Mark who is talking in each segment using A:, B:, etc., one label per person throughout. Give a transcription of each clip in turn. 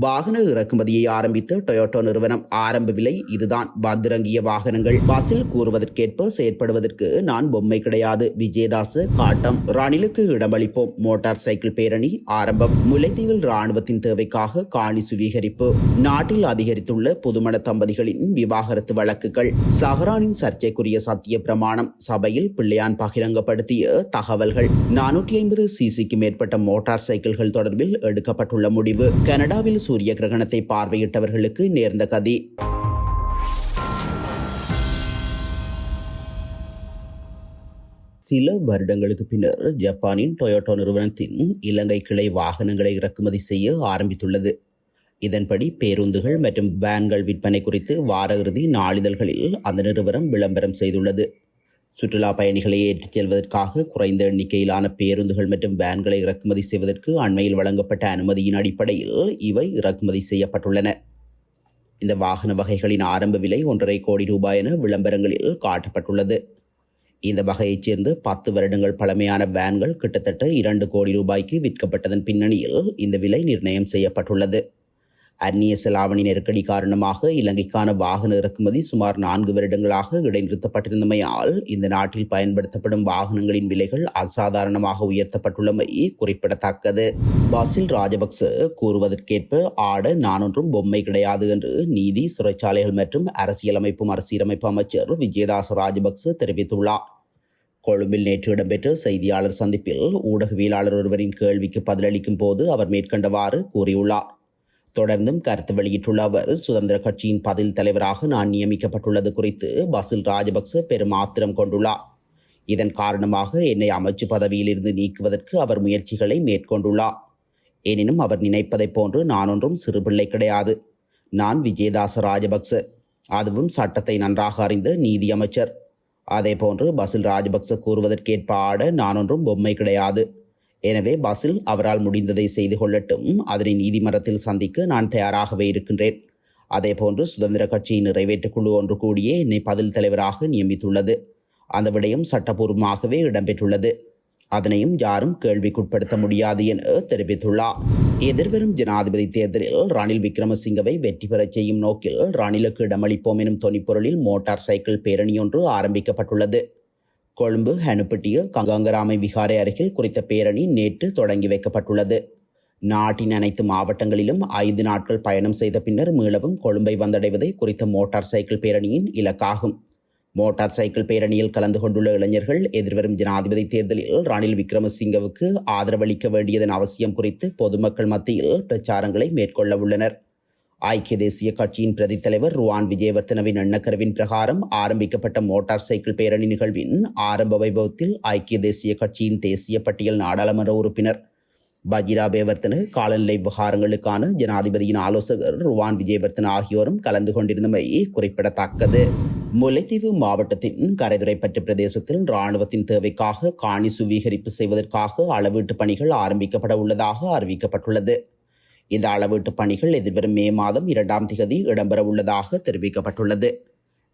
A: வாகன இறக்குமதியை ஆரம்பித்த டொயோட்டோ நிறுவனம் ஆரம்ப விலை இதுதான். வந்திறங்கிய வாகனங்கள் பஸ்ஸில் கூறுவதற்கேற்ப செயற்படுவதற்கு நான் பொம்மை கிடையாது. விஜயதாஸ் காட்டம் ரணிலுக்கு இடமளிப்போம். மோட்டார் சைக்கிள் பேரணி ஆரம்பம். முல்லைத்தீவில் ராணுவத்தின் தேவைக்காக காணி சுவீகரிப்பு. நாட்டில் அதிகரித்துள்ள புதுமண தம்பதிகளின் விவாகரத்து வழக்குகள். சஹரானின் சர்ச்சைக்குரிய சத்திய பிரமாணம். சபையில் பிள்ளையான் பகிரங்கப்படுத்திய தகவல்கள். நானூற்றி ஐம்பது சிசிக்கு மேற்பட்ட மோட்டார் சைக்கிள்கள் தொடர்பில் எடுக்கப்பட்டுள்ள முடிவு. கனடாவில் சூரிய கிரகணத்தை பார்வையிட்டவர்களுக்கு நேர்ந்த கதி. சில வருடங்களுக்கு பின்னர் ஜப்பானின் டொயோட்டோ நிறுவனத்தின் இலங்கை கிளை வாகனங்களை இறக்குமதி செய்ய ஆரம்பித்துள்ளது. இதன்படி பேருந்துகள் மற்றும் வேன்கள் விற்பனை குறித்து வார இறுதி நாளிதழ்களில் அந்த நிறுவனம் விளம்பரம் செய்துள்ளது. சுற்றுலா பயணிகளை ஏற்றிச் செல்வதற்காக குறைந்த எண்ணிக்கையிலான பேருந்துகள் மற்றும் வேன்களை இறக்குமதி செய்வதற்கு அண்மையில் வழங்கப்பட்ட அனுமதியின் அடிப்படையில் இவை இறக்குமதி செய்யப்பட்டுள்ளன. இந்த வாகன வகைகளின் ஆரம்ப விலை ஒன்றரை கோடி ரூபாய் என விளம்பரங்களில் காட்டப்பட்டுள்ளது. இந்த வகையைச் சேர்ந்து பத்து வருடங்கள் பழமையான வேன்கள் கிட்டத்தட்ட இரண்டு கோடி ரூபாய்க்கு விற்கப்பட்டதன் பின்னணியில் இந்த விலை நிர்ணயம் செய்யப்பட்டுள்ளது. அந்நிய செலாவணி நெருக்கடி காரணமாக இலங்கைக்கான வாகன இறக்குமதி சுமார் நான்கு வருடங்களாக இடைநிறுத்தப்பட்டிருந்தமையால் இந்த நாட்டில் பயன்படுத்தப்படும் வாகனங்களின் விலைகள் அசாதாரணமாக உயர்த்தப்பட்டுள்ளமை குறிப்பிடத்தக்கது. பாசில் ராஜபக்ச கூறுவதற்கேற்ப ஆட நானொன்றும் பொம்மை கிடையாது என்று நீதி சிறைச்சாலைகள் மற்றும் அரசியலமைப்பு மறுசீரமைப்பு அமைச்சர் விஜயதாச ராஜபக்ச தெரிவித்துள்ளார். கொழும்பில் நேற்று இடம்பெற்ற செய்தியாளர் சந்திப்பில் ஊடகவியலாளர் ஒருவரின் கேள்விக்கு பதிலளிக்கும் போது அவர் மேற்கண்டவாறு கூறியுள்ளார். தொடர்ந்தும் கருத்து வெளியிட்டுள்ள அவர் சுதந்திர கட்சியின் பதில் தலைவராக நான் நியமிக்கப்பட்டுள்ளது குறித்து பசில் ராஜபக்ச பெரும் ஆத்திரம் கொண்டுள்ளார். இதன் காரணமாக என்னை அமைச்சு பதவியிலிருந்து நீக்குவதற்கு அவர் முயற்சிகளை மேற்கொண்டுள்ளார். எனினும் அவர் நினைப்பதைப் போன்று நான் ஒன்றும் சிறுபிள்ளை கிடையாது. நான் விஜயதாச ராஜபக்ச. அதுவும் சட்டத்தை நன்றாக அறிந்த நீதி அமைச்சர். அதேபோன்று பசில் ராஜபக்ச கூறுவதற்கேற்ப ஆட நான் ஒன்றும் பொம்மை கிடையாது. எனவே பஸ்ஸில் அவரால் முடிந்ததை செய்து கொள்ளட்டும். அதனை நீதிமன்றத்தில் சந்திக்க நான் தயாராகவே இருக்கின்றேன். அதேபோன்று சுதந்திர கட்சியின் நிறைவேற்றுக் குழு ஒன்று கூடியே என்னை பதில் தலைவராக நியமித்துள்ளது. அந்த விடயம் சட்டபூர்வமாகவே இடம்பெற்றுள்ளது. அதனையும் யாரும் கேள்விக்குட்படுத்த முடியாது என தெரிவித்துள்ளார் எதிர்வரும் ஜனாதிபதி தேர்தலில் ரணில் விக்ரமசிங்கவை வெற்றி பெறச் செய்யும் நோக்கில் ரணிலுக்கு இடமளிப்போம் எனும் தொனிப்பொருளில் மோட்டார் சைக்கிள் பேரணி ஒன்று ஆரம்பிக்கப்பட்டுள்ளது. கொழும்பு ஹனுப்பட்டிய கங்கராமை விகாரை அருகில் குறித்த பேரணி நேற்று தொடங்கி வைக்கப்பட்டுள்ளது. நாட்டின் அனைத்து மாவட்டங்களிலும் ஐந்து நாட்கள் பயணம் செய்த பின்னர் மீளவும் கொழும்பை வந்தடைவதே குறித்த மோட்டார் சைக்கிள் பேரணியின் இலக்காகும். மோட்டார் சைக்கிள் பேரணியில் கலந்து கொண்டுள்ள இளைஞர்கள் எதிர்வரும் ஜனாதிபதி தேர்தலில் ரணில் விக்ரமசிங்கவுக்கு ஆதரவளிக்க வேண்டியதன் அவசியம் குறித்து பொதுமக்கள் மத்தியில் பிரச்சாரங்களை மேற்கொள்ள உள்ளனர். ஐக்கிய தேசிய கட்சியின் பிரதி தலைவர் ருவான் விஜயவர்த்தனவின் எண்ணக்கருவின் பிரகாரம் ஆரம்பிக்கப்பட்ட மோட்டார் சைக்கிள் பேரணி நிகழ்வின் ஆரம்ப வைபவத்தில் ஐக்கிய தேசிய கட்சியின் தேசிய பட்டியல் நாடாளுமன்ற உறுப்பினர் பஜிரா பேவர்த்தன காலநிலை விவகாரங்களுக்கான ஜனாதிபதியின் ஆலோசகர் ருவான் விஜயவர்த்தன ஆகியோரும் கலந்து கொண்டிருந்தமை குறிப்பிடத்தக்கது. முல்லைத்தீவு மாவட்டத்தின் கரைதுறைப்பற்று பிரதேசத்தில் இராணுவத்தின் தேவைக்காக காணி சுவீகரிப்பு செய்வதற்காக அளவீட்டு பணிகள் ஆரம்பிக்கப்பட உள்ளதாக அறிவிக்கப்பட்டுள்ளது. இந்த அளவீட்டு பணிகள் எதிர்வரும் மே மாதம் இரண்டாம் திகதி இடம்பெற உள்ளதாக தெரிவிக்கப்பட்டுள்ளது.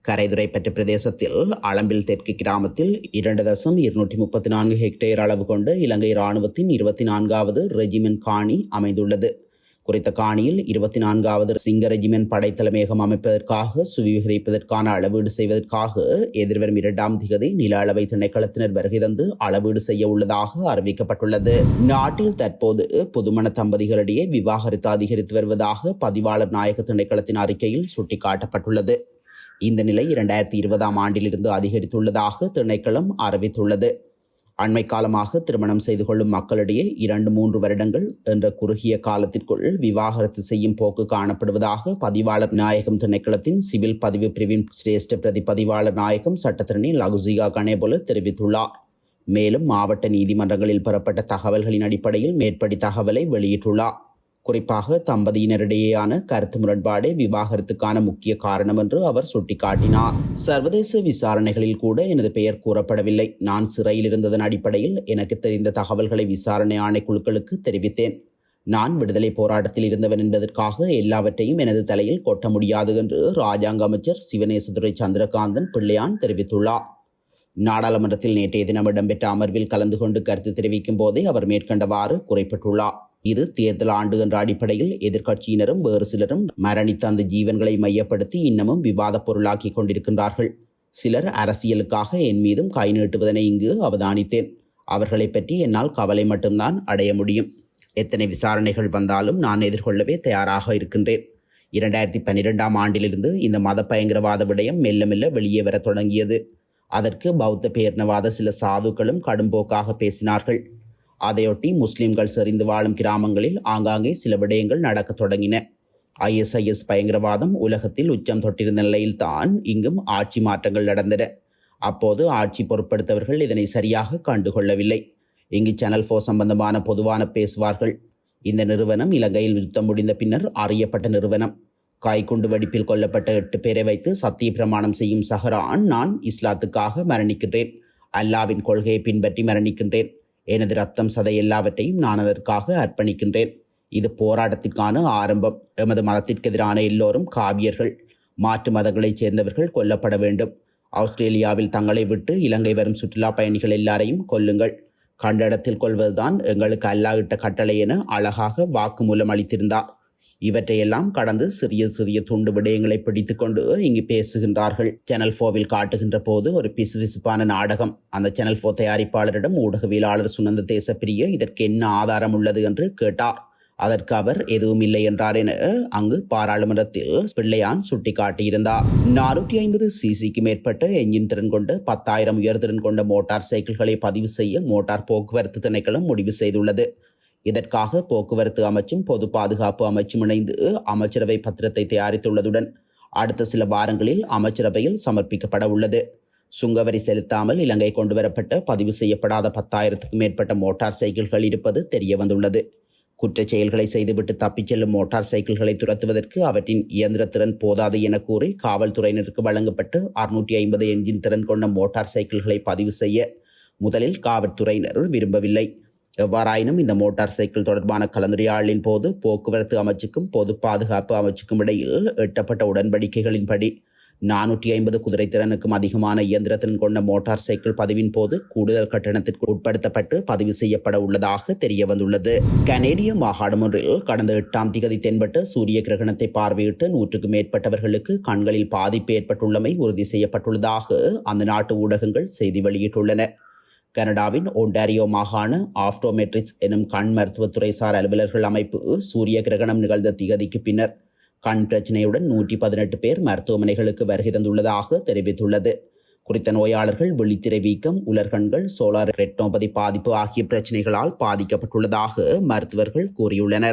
A: கரைதுரைப்பற்று பிரதேசத்தில் அளம்பில் தெற்கு கிராமத்தில் இரண்டு தசம் இருநூற்றி முப்பத்தி நான்கு ஹெக்டேர் அளவு கொண்ட இலங்கை இராணுவத்தின் இருபத்தி நான்காவது ரெஜிமெண்ட் காணி அமைந்துள்ளது. குறித்த காணியில் இருபத்தி நான்காவது சிங்க ரெஜிமெண்ட் படைத்தலைமையகம் அமைப்பதற்காக சுவீகரிப்பதற்கான அளவீடு செய்வதற்காக எதிர்வரும் இரண்டாம் திகதி நில அளவை திணைக்களத்தினர் வருகை தந்து அளவீடு செய்ய உள்ளதாக அறிவிக்கப்பட்டுள்ளது. நாட்டில் தற்போது புதுமண தம்பதிகளிடையே விவாகரத்து அதிகரித்து வருவதாக பதிவாளர் நாயக திணைக்களத்தின் அறிக்கையில் சுட்டிக்காட்டப்பட்டுள்ளது. இந்த நிலை இரண்டாயிரத்தி இருபதாம் ஆண்டிலிருந்து அதிகரித்துள்ளதாக திணைக்களம் அறிவித்துள்ளது. அண்மை காலமாக திருமணம் செய்து கொள்ளும் மக்களிடையே இரண்டு மூன்று வருடங்கள் என்ற குறுகிய காலத்திற்குள் விவாகரத்து செய்யும் போக்கு காணப்படுவதாக பதிவாளர் நாயகம் திணைக்களத்தின் சிவில் பதிவு பிரிவின் சிரேஷ்ட பிரதிபதிவாளர் நாயகம் சட்டத்திரணி லகுசிகா கணேபொல தெரிவித்துள்ளார். மேலும் மாவட்ட நீதிமன்றங்களில் பெறப்பட்ட தகவல்களின் அடிப்படையில் மேற்படி தகவலை வெளியிட்டுள்ளார். குறிப்பாக தம்பதியினரிடையேயான கருத்து முரண்பாடே விவாகரத்துக்கான முக்கிய காரணம் என்று அவர் சுட்டிக்காட்டினார். சர்வதேச விசாரணைகளில் கூட எனது பெயர் கூறப்படவில்லை. நான் சிறையில் இருந்ததன் அடிப்படையில் எனக்கு தெரிந்த தகவல்களை விசாரணை ஆணைக்குழுக்களுக்கு தெரிவித்தேன். நான் விடுதலை போராட்டத்தில் இருந்தவன் என்பதற்காக எல்லாவற்றையும் எனது தலையில் கொட்ட முடியாது என்று ராஜாங்க அமைச்சர் சிவநேசதுரை சந்திரகாந்தன் பிள்ளையான் தெரிவித்துள்ளார். நாடாளுமன்றத்தில் நேற்றைய தினம் இடம்பெற்ற அமர்வில் கலந்து கொண்டு கருத்து தெரிவிக்கும் போதே அவர் மேற்கண்டவாறு குறிப்பிட்டுள்ளார். இது தேர்தல் ஆண்டு என்ற அடிப்படையில் எதிர்க்கட்சியினரும் வேறு சிலரும் மரணித்த அந்த ஜீவன்களை மையப்படுத்தி இன்னமும் விவாதப் பொருளாக்கி கொண்டிருக்கின்றார்கள். சிலர் அரசியலுக்காக என் மீதும் கை நீட்டுவதனை இங்கு அவதானித்தேன். அவர்களை பற்றி என்னால் கவலை மட்டும்தான் அடைய முடியும். எத்தனை விசாரணைகள் வந்தாலும் நான் எதிர்கொள்ளவே தயாராக இருக்கின்றேன். இரண்டாயிரத்தி பன்னிரெண்டாம் ஆண்டிலிருந்து இந்த மத பயங்கரவாத விடயம் மெல்ல மெல்ல வெளியே வரத் தொடங்கியது. அதற்கு பௌத்த பேர்ணவாத சில சாதுக்களும் கடும்போக்காக பேசினார்கள். அதையொட்டி முஸ்லிம்கள் செறிந்து வாழும் கிராமங்களில் ஆங்காங்கே சில விடயங்கள் நடக்கத் தொடங்கின. ஐஎஸ்ஐஎஸ் பயங்கரவாதம் உலகத்தில் உச்சம் தொட்டிருந்த நிலையில்தான் இங்கும் ஆட்சி மாற்றங்கள் நடந்தன. அப்போது ஆட்சி பொருட்படுத்தவர்கள் இதனை சரியாக கண்டுகொள்ளவில்லை. இங்கு சேனல் ஃபோர் சம்பந்தமான பொதுவான பேசுவார்கள். இந்த நிறுவனம் இலங்கையில் யுத்தம் முடிந்த பின்னர் அறியப்பட்ட நிறுவனம். காய்குண்டு வெடிப்பில் கொல்லப்பட்ட எட்டு பேரை வைத்து சத்திய பிரமாணம் செய்யும் சஹரான் நான் இஸ்லாத்துக்காக மரணிக்கின்றேன். அல்லாவின் கொள்கையை பின்பற்றி மரணிக்கின்றேன். எனது ரத்தம் சதை எல்லாவற்றையும் நான் அதற்காக அர்ப்பணிக்கின்றேன். இது போராட்டத்திற்கான ஆரம்பம். எமது மதத்திற்கு எதிரான எல்லோரும் காவியர்கள் மாற்று மதங்களைச் சேர்ந்தவர்கள் கொல்லப்பட வேண்டும். ஆஸ்திரேலியாவில் தங்களை விட்டு இலங்கை வரும் சுற்றுலா பயணிகள் எல்லாரையும் கொல்லுங்கள். கண்ட இடத்தில் கொள்வதுதான் எங்களுக்கு அல்லாஹ்விட்ட கட்டளை என அழகாக வாக்குமூலம் அளித்திருந்தார். இவற்றையெல்லாம் கடந்து சிறிய சிறிய துண்டு விடயங்களை பிடித்துக்கொண்டு இங்கு பேசுகின்றார்கள். சேனல் ஃபோவில் காட்டுகின்ற போது ஒரு பிசுபிசுப்பான நாடகம். அந்த சேனல் ஃபோ தயாரிப்பாளரிடம் ஊடகவியலாளர் சுனந்த தேசப்பிரிய இதற்கு என்ன ஆதாரம் உள்ளது என்று கேட்டார். அதற்கு அவர் எதுவும் இல்லை என்றார் என அங்கு பாராளுமன்றத்தில் பிள்ளையான் சுட்டிக்காட்டியிருந்தார். நானூற்றி ஐம்பது சிசிக்கு மேற்பட்ட என்ஜின் திறன் கொண்ட பத்தாயிரம் உயர்திறன் கொண்ட மோட்டார் சைக்கிள்களை பதிவு செய்ய மோட்டார் போக்குவரத்து திணைக்களம் முடிவு செய்துள்ளது. இதற்காக போக்குவரத்து அமைச்சும் பொது பாதுகாப்பு அமைச்சும் இணைந்து அமைச்சரவை பத்திரத்தை தயாரித்துள்ளதுடன் அடுத்த சில வாரங்களில் அமைச்சரவையில் சமர்ப்பிக்கப்பட உள்ளது. சுங்கவரி செலுத்தாமல் இலங்கை கொண்டுவரப்பட்ட பதிவு செய்யப்படாத பத்தாயிரத்துக்கும் மேற்பட்ட மோட்டார் சைக்கிள்கள் இருப்பது தெரிய வந்துள்ளது குற்றச் செயல்களை செய்துவிட்டு தப்பிச் செல்லும் மோட்டார் சைக்கிள்களை துரத்துவதற்கு அவற்றின் இயந்திரத்திறன் போதாது என கூறி காவல்துறையினருக்கு வழங்கப்பட்டு அறுநூற்றி ஐம்பது என்ஜின் திறன் கொண்ட மோட்டார் சைக்கிள்களை பதிவு செய்ய முதலில் காவல்துறையினர் விரும்பவில்லை. எவ்வாறாயினும் இந்த மோட்டார் சைக்கிள் தொடர்பான கலந்துரையாடலின் போது போக்குவரத்து அமைச்சுக்கும் பொது பாதுகாப்பு அமைச்சுக்கும் இடையில் எட்டப்பட்ட உடன்படிக்கைகளின்படி நானூற்றி ஐம்பது குதிரைத்திறனுக்கும் அதிகமான இயந்திரத்திறன் கொண்ட மோட்டார் சைக்கிள் பதிவின் போது கூடுதல் கட்டணத்திற்கு உட்படுத்தப்பட்டு பதிவு செய்யப்பட உள்ளதாக தெரிய வந்துள்ளது கனேடிய மாகாணம் ஒன்றில் கடந்த எட்டாம் திகதி தென்பட்டு சூரிய கிரகணத்தை பார்வையிட்டு நூற்றுக்கும் மேற்பட்டவர்களுக்கு கண்களில் பாதிப்பு ஏற்பட்டுள்ளமை உறுதி செய்யப்பட்டுள்ளதாக அந்த நாட்டு ஊடகங்கள் செய்தி வெளியிட்டுள்ளன. கனடாவின் ஒன்டாரியோ மாகாண ஆப்டோமெட்ரிக்ஸ் எனும் கண் மருத்துவத்துறைசார் அலுவலர்கள் அமைப்பு சூரிய கிரகணம் நிகழ்ந்த திகதிக்கு பின்னர் கண் பிரச்சினையுடன் நூற்றி பதினெட்டு பேர் மருத்துவமனைகளுக்கு வருகை தந்துள்ளதாக தெரிவித்துள்ளது. குறித்த நோயாளர்கள் விழித்திரை வீக்கம் உலர்கண்கள் சோலார் ரெட்டோபதி பாதிப்பு ஆகிய பிரச்சினைகளால் பாதிக்கப்பட்டுள்ளதாக மருத்துவர்கள் கூறியுள்ளனர்.